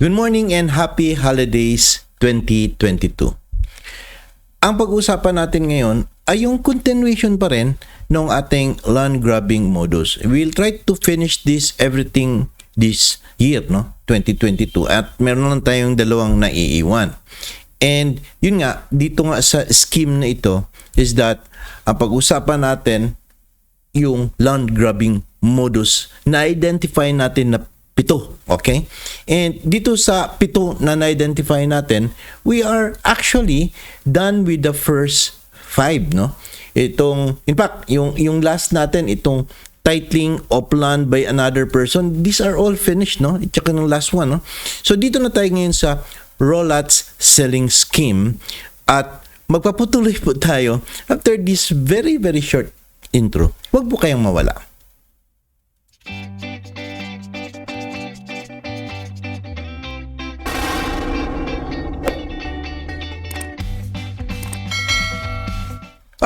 Good morning and happy holidays 2022. Ang pag-usapan natin ngayon ay yung continuation pa rin ng ating land grabbing modus. We'll try to finish this everything this year, no? 2022 at meron lang tayong dalawang naiiwan. And yun nga, dito nga sa scheme na ito is that ang pag-usapan natin yung land grabbing modus na identify natin na pito, okay? And dito sa pito na na-identify natin, we are actually done with the first five, no? Itong, in fact, yung, yung last natin, itong titling of land by another person, these are all finished, no? At saka ng last one, no? So dito na tayo ngayon sa Rolats selling scheme at magpaputuloy po tayo after this very, very short intro. Huwag po kayong mawala.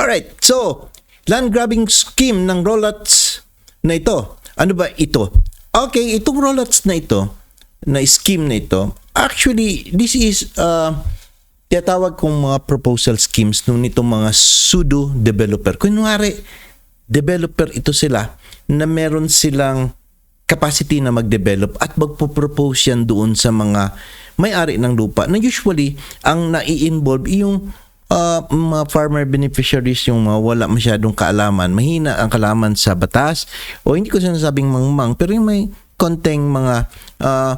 Alright, so, land grabbing scheme ng Rolats na ito. Ano ba ito? Okay, itong Rolats na ito, na scheme na ito, actually, this is, uh, tinatawag kong mga proposal schemes nung nitong mga pseudo developer. Kunwari, developer ito sila na meron silang capacity na mag-develop at magpo-propose yan doon sa mga may-ari ng lupa na usually ang nai-involve yung uh, mga farmer beneficiaries yung mga wala masyadong kaalaman, mahina ang kaalaman sa batas. O hindi ko sinasabing mangmang pero yung may konting mga uh,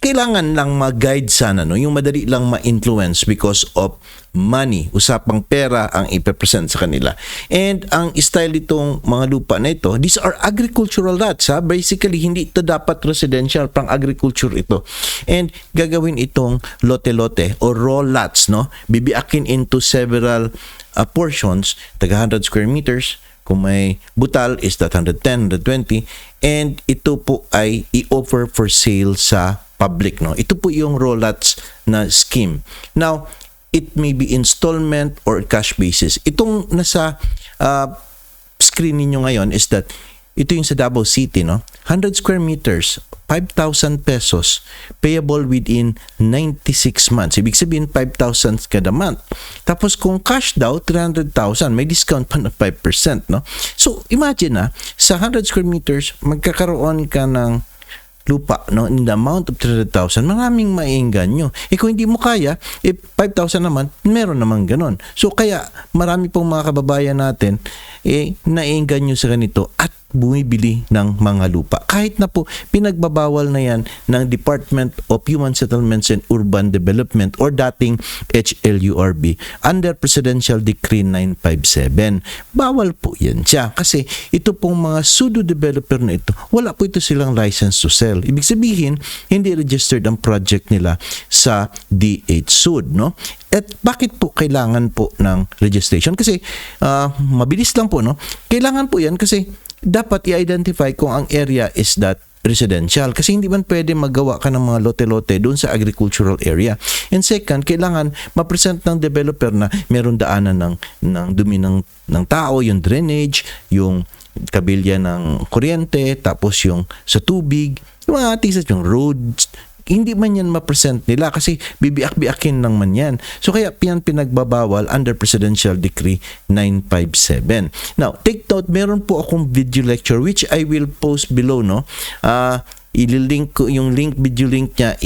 kailangan lang mag-guide sana, no? yung madali lang ma-influence because of money, usapang pera ang ipepresent sa kanila. And ang style itong mga lupa na ito, these are agricultural lots. Ha? Basically, hindi ito dapat residential, pang agriculture ito. And gagawin itong lote-lote or raw lots, no? bibiakin into several uh, portions, taga 100 square meters, kung may butal is that 110, 120, and ito po ay i-offer for sale sa public. No? Ito po yung rollouts na scheme. Now, it may be installment or cash basis. Itong nasa uh, screen ninyo ngayon is that ito yung sa Davao City, no? 100 square meters, 5,000 pesos, payable within 96 months. Ibig sabihin, 5,000 kada month. Tapos kung cash daw, 300,000. May discount pa na 5%, no? So, imagine na, sa 100 square meters, magkakaroon ka ng lupa no? In the amount of 300,000 maraming maiinggan nyo. Eh kung hindi mo kaya eh 5,000 naman meron naman ganon so kaya marami pong mga kababayan natin eh naiinggan nyo sa ganito at bumibili ng mga lupa. Kahit na po pinagbabawal na yan ng Department of Human Settlements and Urban Development or dating HLURB under Presidential Decree 957. Bawal po yan siya kasi ito pong mga pseudo-developer na ito, wala po ito silang license to sell. Ibig sabihin, hindi registered ang project nila sa DH SUD. No? At bakit po kailangan po ng registration? Kasi uh, mabilis lang po, no? Kailangan po yan kasi dapat i-identify kung ang area is that residential kasi hindi man pwede magawa ka ng mga lote-lote doon sa agricultural area. And second, kailangan ma-present ng developer na meron daanan ng ng dumi ng ng tao, yung drainage, yung kabilya ng kuryente, tapos yung sa tubig, yung mga things yung roads, hindi man yan ma-present nila kasi bibiak-biakin lang man yan. So kaya yan pinagbabawal under Presidential Decree 957. Now, take note, meron po akong video lecture which I will post below, no? Uh, ililink ko, yung link, video link niya,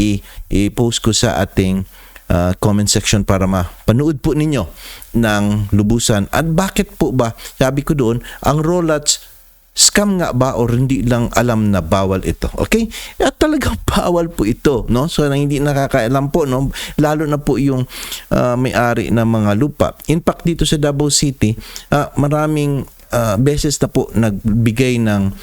i-post ko sa ating uh, comment section para mapanood po ninyo ng lubusan. At bakit po ba, sabi ko doon, ang Rolats scam nga ba or hindi lang alam na bawal ito. Okay? At talagang bawal po ito, no? So na hindi nakakaalam po, no? Lalo na po yung uh, may-ari ng mga lupa. In fact dito sa Davao City, uh, maraming uh, beses na po nagbigay ng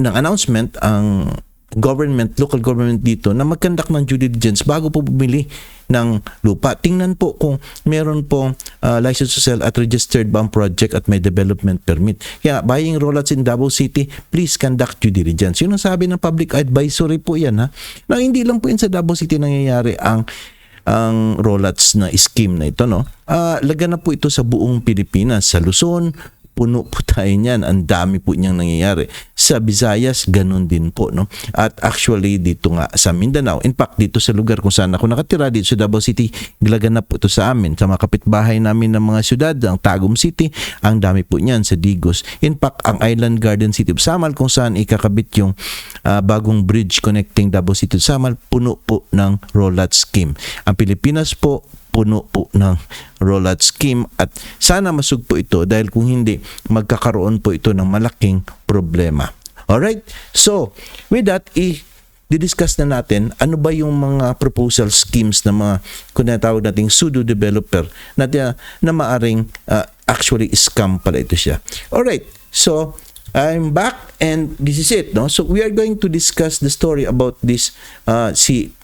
ng announcement ang government, local government dito na mag-conduct ng due diligence bago po bumili ng lupa. Tingnan po kung meron pong uh, license to sell at registered ang project at may development permit. Kaya buying rollouts in Davao City, please conduct due diligence. Yun ang sabi ng public advisory po yan ha. Na hindi lang po yan sa Davao City nangyayari ang ang rollouts na scheme na ito no. Uh, laga na po ito sa buong Pilipinas, sa Luzon, puno po tayo niyan. Ang dami po niyang nangyayari. Sa Visayas, ganun din po. No? At actually, dito nga sa Mindanao, in fact, dito sa lugar kung saan ako nakatira, dito sa Davao City, gilaganap po ito sa amin. Sa mga kapitbahay namin ng mga syudad, ang Tagum City, ang dami po niyan sa Digos. In fact, ang Island Garden City of Samal, kung saan ikakabit yung ah, bagong bridge connecting Davao City to Samal, puno po ng rollout scheme. Ang Pilipinas po, puno po ng rollout scheme at sana masugpo ito dahil kung hindi magkakaroon po ito ng malaking problema. Alright? So, with that, i didiscuss na natin ano ba yung mga proposal schemes ng mga kung natawag nating pseudo developer na, na maaring uh, actually scam pala ito siya. Alright, so I'm back and this is it. No? So we are going to discuss the story about this uh, si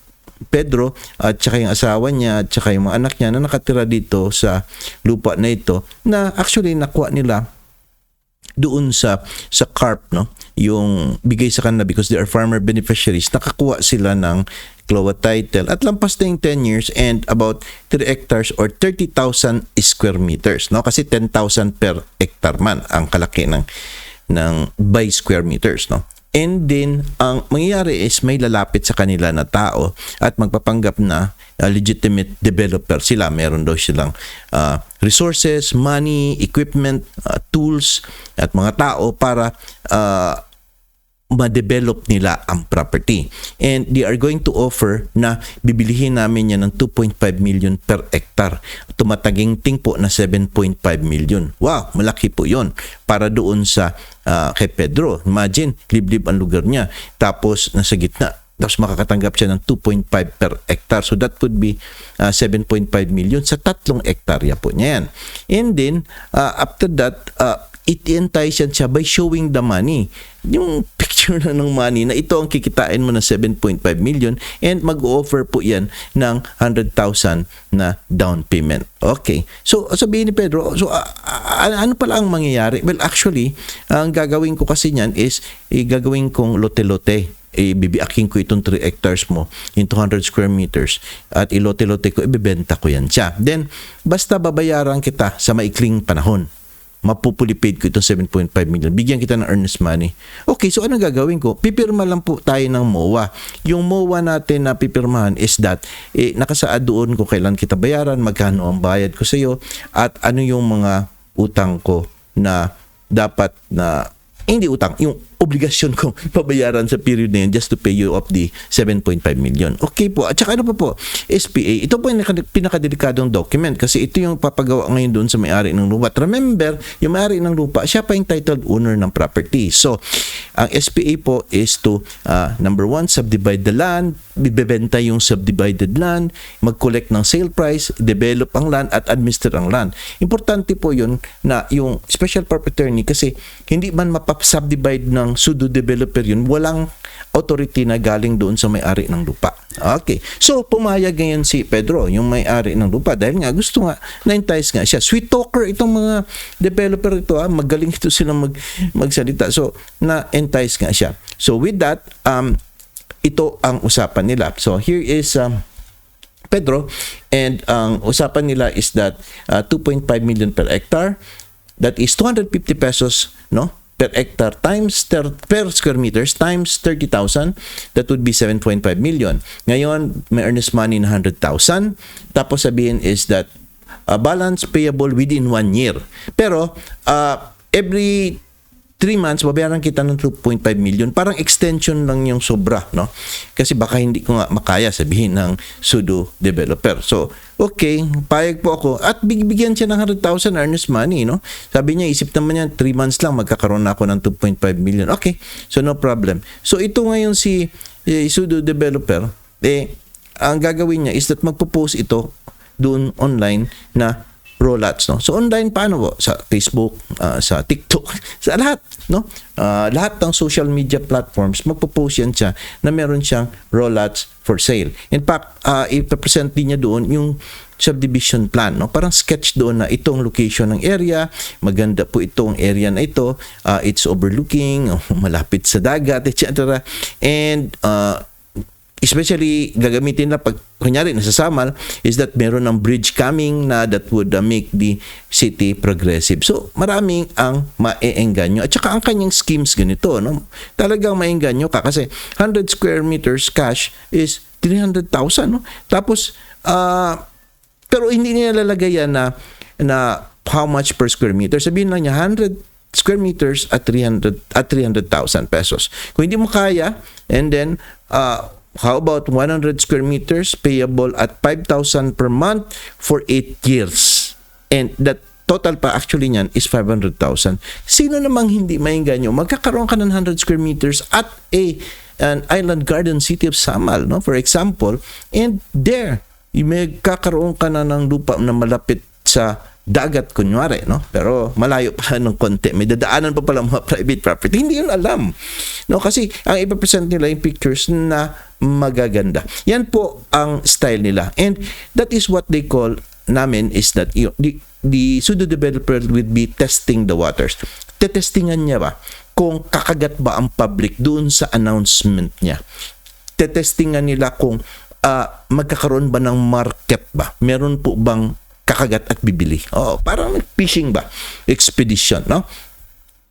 Pedro at saka yung asawa niya at saka yung mga anak niya na nakatira dito sa lupa na ito na actually nakuha nila doon sa sa carp no? Yung bigay sa kanila because they are farmer beneficiaries. Nakakuha sila ng CLOA title. At lampas na yung 10 years and about 3 hectares or 30,000 square meters no? Kasi 10,000 per hectare man ang kalaki ng ng by square meters no And then, ang mangyayari is may lalapit sa kanila na tao at magpapanggap na uh, legitimate developer sila. Meron daw silang uh, resources, money, equipment, uh, tools at mga tao para uh, ma-develop nila ang property. And they are going to offer na bibilihin namin yan ng 2.5 million per hectare. Tumataging ting po na 7.5 million. Wow, malaki po yon para doon sa uh, kay Pedro. Imagine, liblib ang lugar niya. Tapos nasa gitna, tapos makakatanggap siya ng 2.5 per hectare. So that would be uh, 7.5 million sa tatlong hektarya po niya yan. And then, uh, after that, uh, it-entice yan siya by showing the money. Yung picture na ng money na ito ang kikitain mo na 7.5 million and mag-offer po yan ng 100,000 na down payment. Okay. So, sabihin ni Pedro, so uh, uh, ano pala ang mangyayari? Well, actually, ang gagawin ko kasi niyan is gagawin kong lote-lote bibiakin ko itong 3 hectares mo in 200 square meters at ilote-lote ko, ibebenta ko yan siya. Then, basta babayaran kita sa maikling panahon mapupulipid ko itong 7.5 million. Bigyan kita ng earnest money. Okay, so anong gagawin ko? Pipirma lang po tayo ng MOA. Yung MOA natin na pipirmahan is that eh, nakasaad doon kung kailan kita bayaran, magkano ang bayad ko sa iyo, at ano yung mga utang ko na dapat na eh, hindi utang, yung obligasyon ko pabayaran sa period na yun just to pay you off the 7.5 million. Okay po. At saka ano pa po, SPA, ito po yung pinakadelikadong document kasi ito yung papagawa ngayon doon sa may-ari ng lupa. At remember, yung may-ari ng lupa, siya pa yung titled owner ng property. So, ang SPA po is to, uh, number one, subdivide the land, bibebenta yung subdivided land, mag-collect ng sale price, develop ang land, at administer ang land. Importante po yun na yung special property attorney kasi hindi man mapap-subdivide ng pseudo developer yun, walang authority na galing doon sa may-ari ng lupa. Okay. So, pumayag ngayon si Pedro, yung may-ari ng lupa, dahil nga gusto nga, na-entice nga siya. Sweet talker itong mga developer ito, ah, magaling ito sila mag, magsalita. So, na-entice nga siya. So, with that, um, ito ang usapan nila. So, here is... Um, Pedro and ang usapan nila is that uh, 2.5 million per hectare that is 250 pesos no per hectare times ter, per square meters times 30,000 that would be 7.5 million. Ngayon may earnest money na 100,000 tapos sabihin is that uh, balance payable within one year. Pero uh, every 3 months, babayaran kita ng 2.5 million. Parang extension lang yung sobra, no? Kasi baka hindi ko nga makaya sabihin ng pseudo developer. So, okay, payag po ako. At bigyan siya ng 100,000 earnest money, no? Sabi niya, isip naman niya, 3 months lang, magkakaroon na ako ng 2.5 million. Okay, so no problem. So, ito ngayon si eh, pseudo developer, eh, ang gagawin niya is that magpo-post ito doon online na rollouts no? So online paano po? Sa Facebook uh, sa TikTok sa lahat no? Uh, lahat ng social media platforms magpo-post yan siya na meron siyang rollouts for sale. In fact uh, ipapresent din niya doon yung subdivision plan no? Parang sketch doon na itong location ng area maganda po itong area na ito uh, it's overlooking malapit sa dagat etc and uh, especially gagamitin na pag kunyari nasa Samal is that meron ng bridge coming na that would uh, make the city progressive. So maraming ang maeengganyo. At saka ang kanyang schemes ganito, no? Talagang maeengganyo ka kasi 100 square meters cash is 300,000, no? Tapos ah pero hindi niya lalagay yan na na how much per square meter. Sabihin lang niya 100 square meters at 300 at 300,000 pesos. Kung hindi mo kaya and then uh, how about 100 square meters payable at 5,000 per month for 8 years. And that total pa actually niyan is 500,000. Sino namang hindi mainganyo? Magkakaroon ka ng 100 square meters at a an island garden city of Samal, no? For example, and there may kakaroon ka na ng lupa na malapit sa dagat kunwari, no? Pero malayo pa ng konti. May dadaanan pa pala mga private property. Hindi yun alam. No? Kasi ang ipapresent nila yung pictures na magaganda. Yan po ang style nila. And that is what they call namin is that the, the pseudo developer will be testing the waters. Tetestingan niya ba kung kakagat ba ang public doon sa announcement niya. Tetestingan nila kung ah, magkakaroon ba ng market ba? Meron po bang kakagat at bibili? Oh, parang fishing ba? Expedition, no?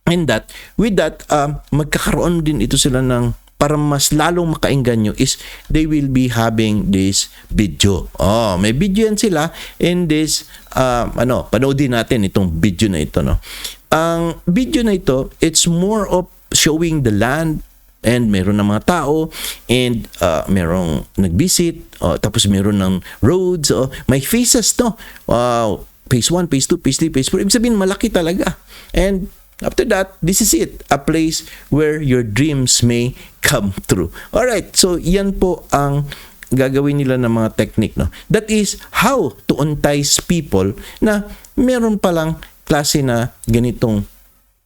And that, with that, um, magkakaroon din ito sila ng para mas lalong makaingganyo is they will be having this video. Oh, may video yan sila in this um, ano, panoodin natin itong video na ito, no. Ang video na ito, it's more of showing the land and meron ng mga tao and uh, merong nag-visit oh, tapos meron ng roads oh, may faces to wow. Phase 1 phase 2 phase 3 phase 4 ibig sabihin malaki talaga. And after that this is it. A place where your dreams may come true. Alright so yan po ang gagawin nila ng mga technique no? That is how to entice people na meron palang klase na ganitong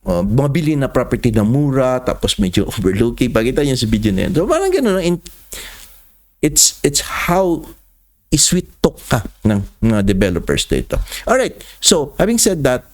uh, mabili na property na mura tapos medyo overlooking pakita niyo sa video na yan. So parang ganun? In- it's it's how sweet talk ka ng mga developers dito. Alright so having said that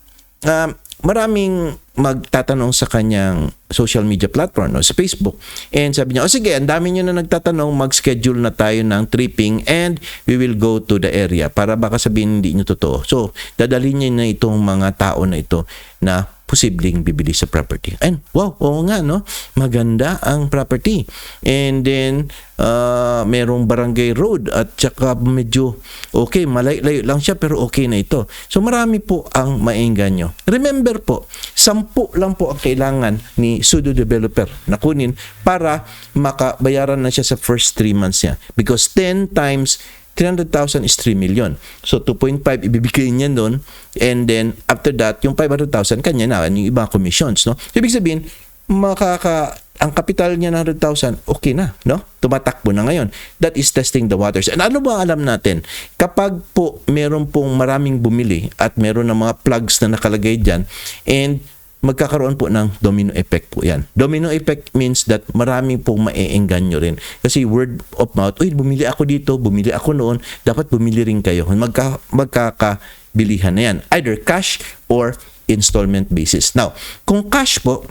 um, maraming magtatanong sa kanyang social media platform no, sa Facebook. And sabi niya o sige ang dami niyo na nagtatanong mag-schedule na tayo ng tripping and we will go to the area. Para baka sabihin hindi niyo totoo. So dadalhin niya na itong mga tao na ito na posibleng bibili sa property. And wow, oo nga no, maganda ang property. And then uh, merong barangay road at saka medyo okay, malayo-layo lang siya pero okay na ito. So marami po ang maengganyo. Remember po, sampu lang po ang kailangan ni pseudo developer na kunin para makabayaran na siya sa first 3 months niya. Because 10 times 300,000 is 3 million. So 2.5 ibibigay niya doon and then after that yung 500,000 kanya na yung ibang commissions, no? Ibig sabihin makaka ang kapital niya na 100,000, okay na, no? Tumatakbo na ngayon. That is testing the waters. And ano ba alam natin? Kapag po meron pong maraming bumili at meron ng mga plugs na nakalagay dyan and magkakaroon po ng domino effect po yan. Domino effect means that marami pong maeengganyo rin. Kasi word of mouth, uy, bumili ako dito, bumili ako noon, dapat bumili rin kayo. Magka, magkakabilihan na yan. Either cash or installment basis. Now, kung cash po,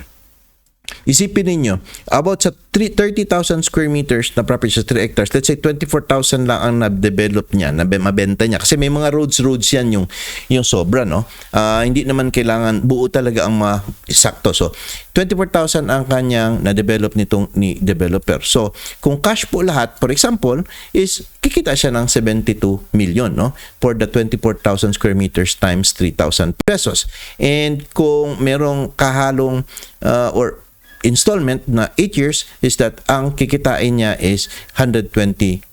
Isipin ninyo, about sa 3 30,000 square meters na property sa 3 hectares, let's say 24,000 lang ang na-develop niya, na mabenta niya. Kasi may mga roads, roads yan yung, yung sobra, no? Ah, hindi naman kailangan buo talaga ang mga sakto. So, 24,000 ang kanyang na-develop nitong ni developer. So, kung cash po lahat, for example, is kikita siya ng 72 million, no? For the 24,000 square meters times 3,000 pesos. And kung merong kahalong uh, or installment na 8 years is that ang kikitain niya is 120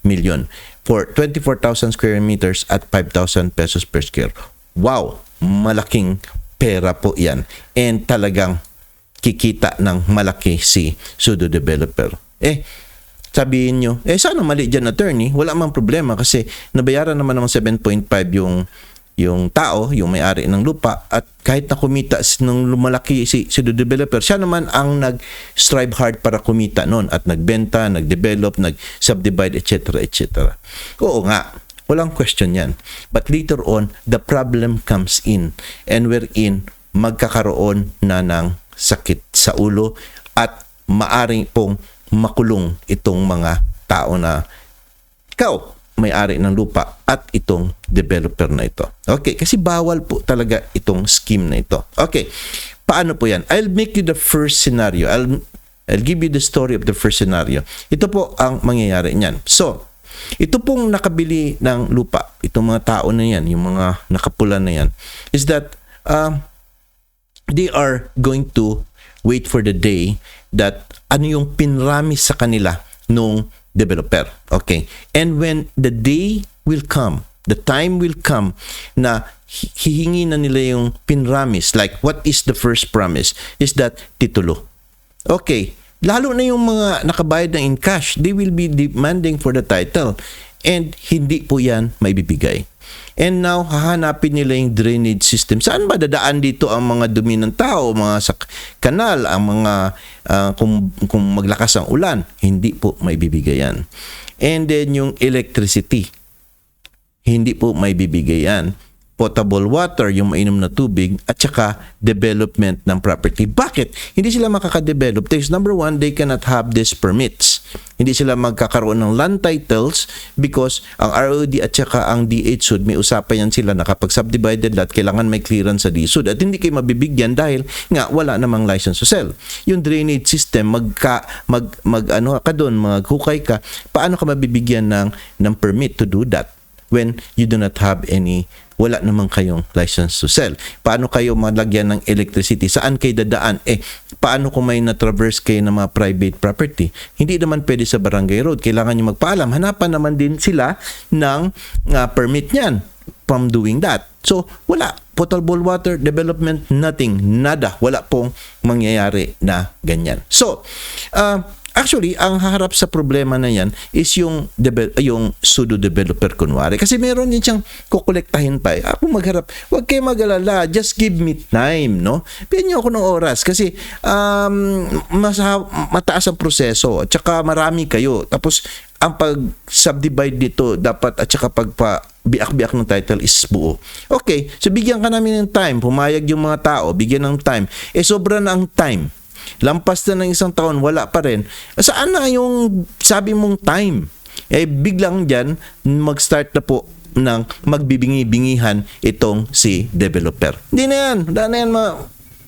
million for 24,000 square meters at 5,000 pesos per square. Wow! Malaking pera po yan. And talagang kikita ng malaki si pseudo developer. Eh, sabihin nyo, eh sana mali dyan attorney, wala mang problema kasi nabayaran naman ng 7.5 yung yung tao, yung may-ari ng lupa at kahit na kumita nung lumalaki si, si the developer, siya naman ang nag-strive hard para kumita noon at nagbenta, nag-develop, nag-subdivide, etc. etc. Oo nga, walang question yan. But later on, the problem comes in and wherein magkakaroon na ng sakit sa ulo at maaring pong makulong itong mga tao na ikaw, may-ari ng lupa at itong developer na ito. Okay, kasi bawal po talaga itong scheme na ito. Okay, paano po yan? I'll make you the first scenario. I'll, I'll give you the story of the first scenario. Ito po ang mangyayari niyan. So, ito pong nakabili ng lupa, itong mga tao na yan, yung mga nakapula na yan, is that um, they are going to wait for the day that ano yung pinramis sa kanila nung developer. Okay. And when the day will come, the time will come na hi- hihingi na nila yung pinramis. Like, what is the first promise? Is that titulo. Okay. Lalo na yung mga nakabayad na in cash, they will be demanding for the title. And hindi po yan maibibigay. And now, hahanapin nila yung drainage system. Saan ba dadaan dito ang mga dumi ng tao, mga sa kanal, ang mga ah, kung, kung maglakas ang ulan? Hindi po maibibigay yan. And then yung electricity, hindi po may bibigay yan. Potable water, yung mainom na tubig, at saka development ng property. Bakit? Hindi sila makakadevelop. Because number one, they cannot have these permits. Hindi sila magkakaroon ng land titles because ang ROD at saka ang DHSUD, may usapan yan sila na kapag subdivided lot, kailangan may clearance sa DSUD at hindi kayo mabibigyan dahil nga wala namang license to sell. Yung drainage system, magka, mag, mag ano ka doon, maghukay ka, paano ka mabibigyan ng, ng permit to do that? When you do not have any wala naman kayong license to sell. Paano kayo malagyan ng electricity? Saan kayo dadaan? Eh, paano kung may na-traverse kayo ng mga private property? Hindi naman pwede sa barangay road. Kailangan nyo magpaalam. Hanapan naman din sila ng uh, permit niyan from doing that. So, wala. Potable water, development, nothing. Nada. Wala pong mangyayari na ganyan. So, uh, Actually, ang haharap sa problema na yan is yung debe- yung pseudo developer kunwari. Kasi meron din siyang kukolektahin pa. Eh. Ako magharap, huwag kayo magalala, just give me time, no? Bigyan niyo ako ng oras kasi um, mas, mataas ang proseso at saka marami kayo. Tapos ang pag-subdivide dito dapat at saka pagpa biak-biak ng title is buo. Okay, so bigyan ka namin ng time, pumayag yung mga tao, bigyan ng time. Eh sobra na ang time Lampas na ng isang taon, wala pa rin. Saan na yung sabi mong time? Eh, biglang dyan, mag-start na po ng magbibingi-bingihan itong si developer. Hindi na yan. Wala na yan mga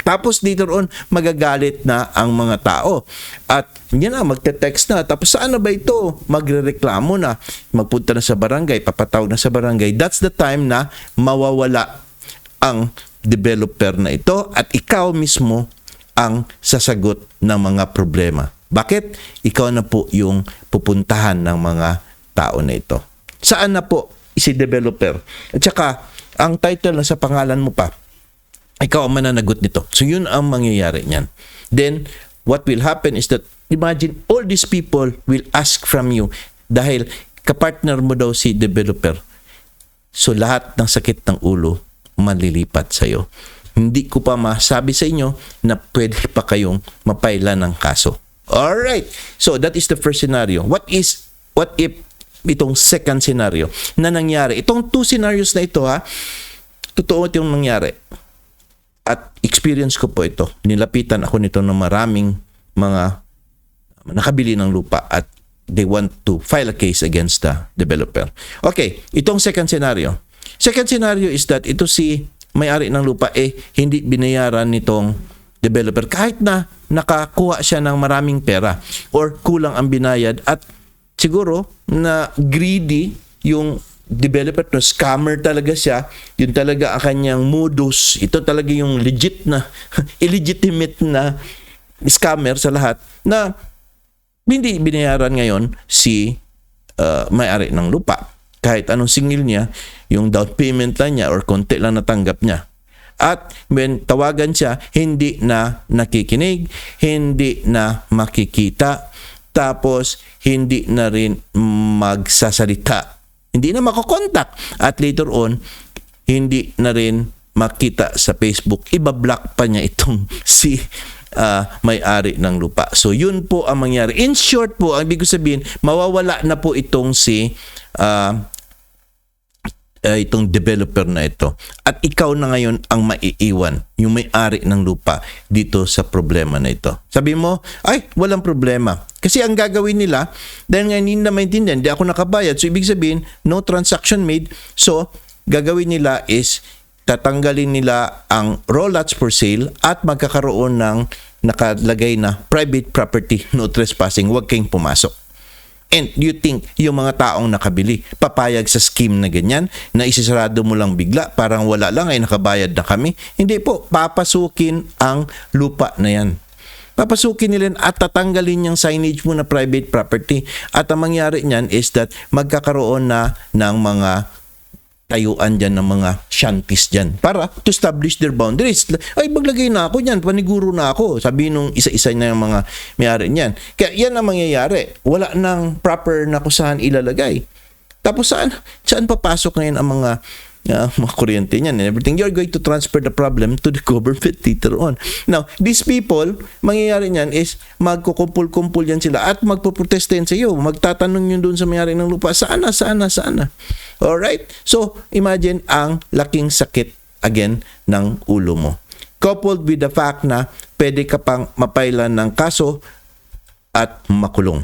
tapos dito roon, magagalit na ang mga tao. At yan na, magte-text na. Tapos saan na ba ito? Magrereklamo na. Magpunta na sa barangay, papatawag na sa barangay. That's the time na mawawala ang developer na ito at ikaw mismo ang sasagot ng mga problema. Bakit? Ikaw na po yung pupuntahan ng mga tao na ito. Saan na po si developer? At saka, ang title na sa pangalan mo pa, ikaw ang mananagot nito. So, yun ang mangyayari niyan. Then, what will happen is that, imagine, all these people will ask from you dahil kapartner mo daw si developer. So, lahat ng sakit ng ulo malilipat sa'yo hindi ko pa masabi sa inyo na pwede pa kayong mapaila ng kaso. Alright. So, that is the first scenario. What is, what if itong second scenario na nangyari? Itong two scenarios na ito ha, totoo itong nangyari. At experience ko po ito. Nilapitan ako nito ng maraming mga nakabili ng lupa at they want to file a case against the developer. Okay, itong second scenario. Second scenario is that ito si may-ari ng lupa eh hindi binayaran nitong developer. Kahit na nakakuha siya ng maraming pera or kulang ang binayad at siguro na greedy yung developer no scammer talaga siya. Yun talaga ang kanyang modus. Ito talaga yung legit na illegitimate na scammer sa lahat na hindi binayaran ngayon si uh, may-ari ng lupa kahit anong singil niya, yung down payment lang niya or konti lang natanggap niya. At when tawagan siya, hindi na nakikinig, hindi na makikita, tapos hindi na rin magsasalita. Hindi na makokontak. At later on, hindi na rin makita sa Facebook. Iba-block pa niya itong si uh, may-ari ng lupa. So yun po ang mangyari. In short po, ang ibig sabihin, mawawala na po itong si uh, uh, itong developer na ito at ikaw na ngayon ang maiiwan yung may-ari ng lupa dito sa problema na ito. Sabi mo, ay, walang problema. Kasi ang gagawin nila, dahil nga hindi na maintindihan, hindi ako nakabayad. So, ibig sabihin, no transaction made. So, gagawin nila is tatanggalin nila ang raw lots for sale at magkakaroon ng nakalagay na private property no trespassing. Huwag kayong pumasok. And you think yung mga taong nakabili, papayag sa scheme na ganyan, na isisarado mo lang bigla, parang wala lang ay nakabayad na kami. Hindi po, papasukin ang lupa na yan. Papasukin nila at tatanggalin yung signage mo na private property. At ang mangyari niyan is that magkakaroon na ng mga tayuan dyan ng mga shanties dyan para to establish their boundaries. Ay, maglagay na ako dyan, paniguro na ako. Sabi nung isa-isa na yung mga mayari niyan. Kaya yan ang mangyayari. Wala nang proper na kung saan ilalagay. Tapos saan, saan papasok ngayon ang mga uh, mga niyan and everything. You're going to transfer the problem to the government later on. Now, these people, mangyayari niyan is magkukumpul-kumpul yan sila at magpuprotesta yan sa iyo. Magtatanong yun doon sa mayari ng lupa, saan na, saan na, saan. Alright? So, imagine ang laking sakit again ng ulo mo. Coupled with the fact na pwede ka pang mapailan ng kaso at makulong.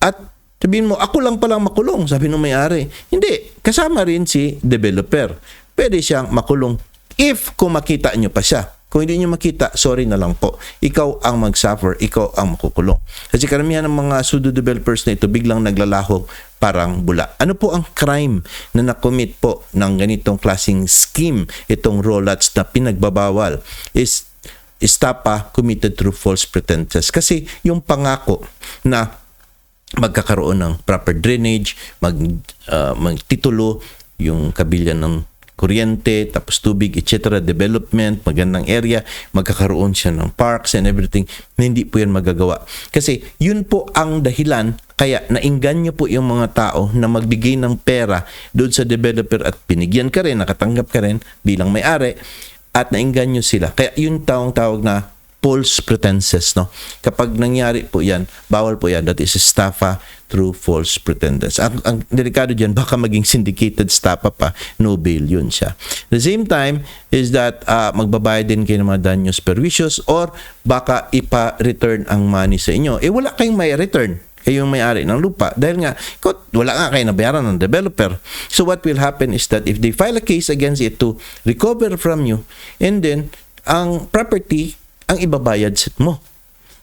At sabihin mo, ako lang palang makulong, sabi ng may-ari. Hindi, kasama rin si developer. Pwede siyang makulong if kung makita nyo pa siya. Kung hindi nyo makita, sorry na lang po. Ikaw ang mag-suffer, ikaw ang makukulong. Kasi karamihan ng mga pseudo developers na ito biglang naglalahok parang bula. Ano po ang crime na nakomit po ng ganitong klaseng scheme, itong rollouts na pinagbabawal is estapa committed through false pretenses. Kasi yung pangako na magkakaroon ng proper drainage, mag, uh, magtitulo, yung kabilyan ng kuryente, tapos tubig, etc., development, magandang area, magkakaroon siya ng parks and everything, hindi po yan magagawa. Kasi yun po ang dahilan kaya naingganyo po yung mga tao na magbigay ng pera doon sa developer at binigyan ka rin, nakatanggap ka rin bilang may-ari at naingganyo sila. Kaya yun taong tawag na false pretenses no? Kapag nangyari po yan bawal po yan. That is estafa through false pretenses. Ang, ang delikado diyan baka maging syndicated estafa pa no bail yun siya. The same time is that uh, magbabayad din kayo ng mga danyos perwisyon or baka ipa-return ang money sa inyo. Eh wala kayong may return. Kayo yung may-ari ng lupa. Dahil nga wala nga kayo nabayaran ng developer. So what will happen is that if they file a case against it to recover from you and then ang property ang ibabayad mo.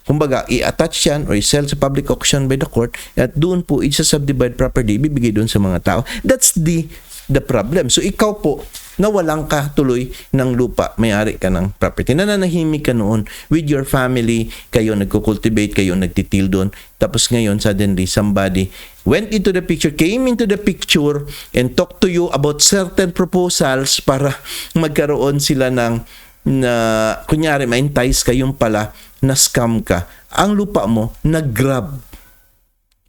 Kumbaga, i-attach yan or i-sell sa public auction by the court at doon po isa-subdivide property, ibibigay doon sa mga tao. That's the the problem. So, ikaw po, nawalan ka tuloy ng lupa, may-ari ka ng property. Nananahimik ka noon with your family, kayo nagko-cultivate, kayo nagtitil doon. Tapos ngayon, suddenly, somebody went into the picture, came into the picture, and talked to you about certain proposals para magkaroon sila ng na kunyari ma-entice ka yung pala na scam ka, ang lupa mo nag-grab.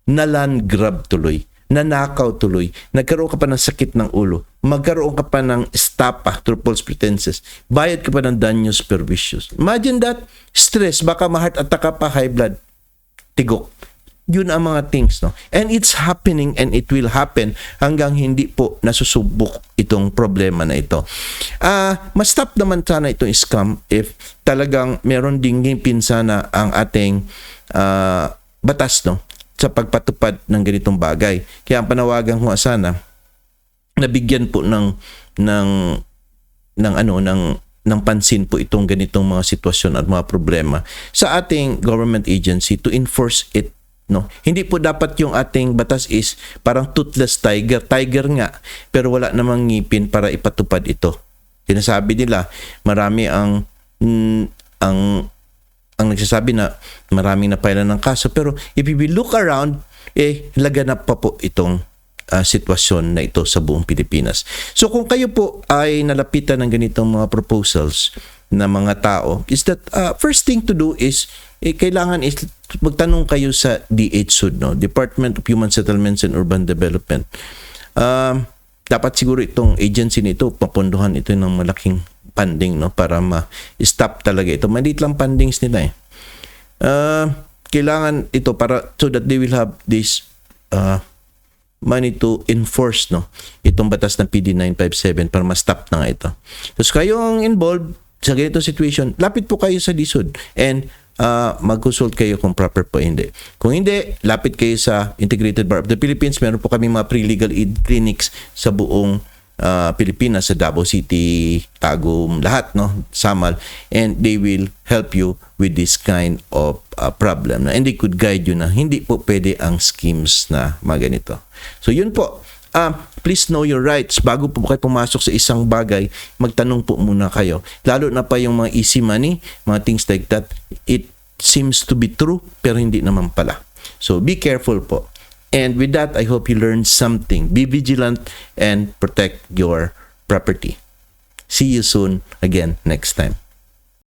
Na land grab tuloy. Nanakaw tuloy. Nagkaroon ka pa ng sakit ng ulo. Magkaroon ka pa ng stapa through false pretenses. Bayad ka pa ng danyos pervicious. Imagine that. Stress. Baka ma-heart attack ka pa, high blood. Tigok yun ang mga things no? And it's happening and it will happen hanggang hindi po nasusubok itong problema na ito. Ah uh, mas stop naman sana itong scam if talagang meron ding pinsana ang ating uh, batas no? Sa pagpatupad ng ganitong bagay. Kaya ang panawagan ko sana nabigyan po ng ng ng ano ng ng pansin po itong ganitong mga sitwasyon at mga problema sa ating government agency to enforce it No? Hindi po dapat yung ating batas is parang toothless tiger. Tiger nga, pero wala namang ngipin para ipatupad ito. Sinasabi nila, marami ang mm, ang ang nagsasabi na maraming napailan ng kaso pero if we look around eh laganap pa po itong uh, sitwasyon na ito sa buong Pilipinas. So kung kayo po ay nalapitan ng ganitong mga proposals na mga tao is that uh, first thing to do is eh, kailangan is magtanong kayo sa DHSUD, no? Department of Human Settlements and Urban Development. Uh, dapat siguro itong agency nito, papunduhan ito ng malaking funding, no? Para ma-stop talaga ito. Maliit lang fundings nila eh. Uh, kailangan ito para so that they will have this uh, money to enforce no itong batas ng PD 957 para ma-stop na nga ito. Tapos kayong involved sa ganito situation, lapit po kayo sa DSUD and uh, mag-consult kayo kung proper po hindi. Kung hindi, lapit kayo sa Integrated Bar of the Philippines. Meron po kami mga pre-legal aid clinics sa buong uh, Pilipinas, sa Davao City, Tagum, lahat, no? Samal. And they will help you with this kind of uh, problem. And they could guide you na hindi po pwede ang schemes na mga ganito. So, yun po. Uh, please know your rights. Bago po kayo pumasok sa isang bagay, magtanong po muna kayo. Lalo na pa yung mga easy money, mga things like that. It seems to be true, pero hindi naman pala. So, be careful po. And with that, I hope you learned something. Be vigilant and protect your property. See you soon again next time.